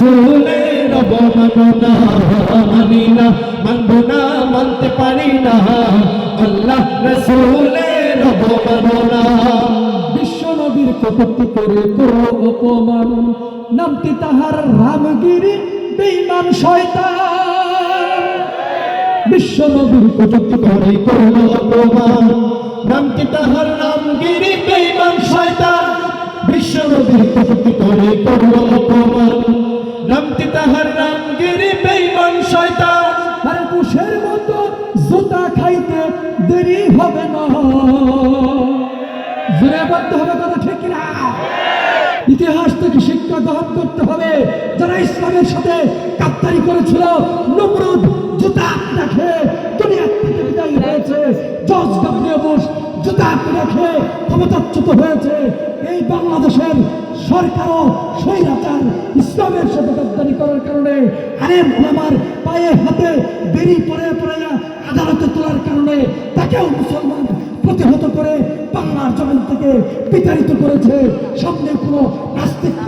চুলের অবমাননা মানি না মানব না মানতে পারি না আল্লাহ রসুলের অবমাননা বিশ্ব নবীর কটূক্তি করে করো অপমান। নামটি তাহার রামগিরি বেঈমান শয়তান। বিশ্ব নবীর কটূক্তি করে করল অপমান নাম তাহার নাম গিরি বেঈমান শয়তান বিশ্ব নবীর কটূক্তি করে করল অপমান। শয়তান। আরে কুশের মতো জুতা খাইতে দেরি হবে না। জোরে বলতে হবে কথা ঠিক না ইতিহাস থেকে শিক্ষা গ্রহণ করতে হবে। যারা ইসলামের সাথে কাপ্তারি করেছিল, নমরুদ জুতা রাখে দুনিয়া থেকে বিদায় হয়েছে। জজ গাবরিয়া বুশ জুতা রাখে ক্ষমতাচ্যুত হয়েছে। এই বাংলাদেশের সরকারও স্বৈরাচার ইসলামের সাথে গাদ্দারি করার কারণে আরেম ওলামার পায়ে হাতে বেরি পরে পড়ে আদালতে তোলার কারণে তাকেও মুসলমান প্রতিহত করে বাংলার জমিন থেকে বিতাড়িত করেছে। সামনে কোনো নাস্তিক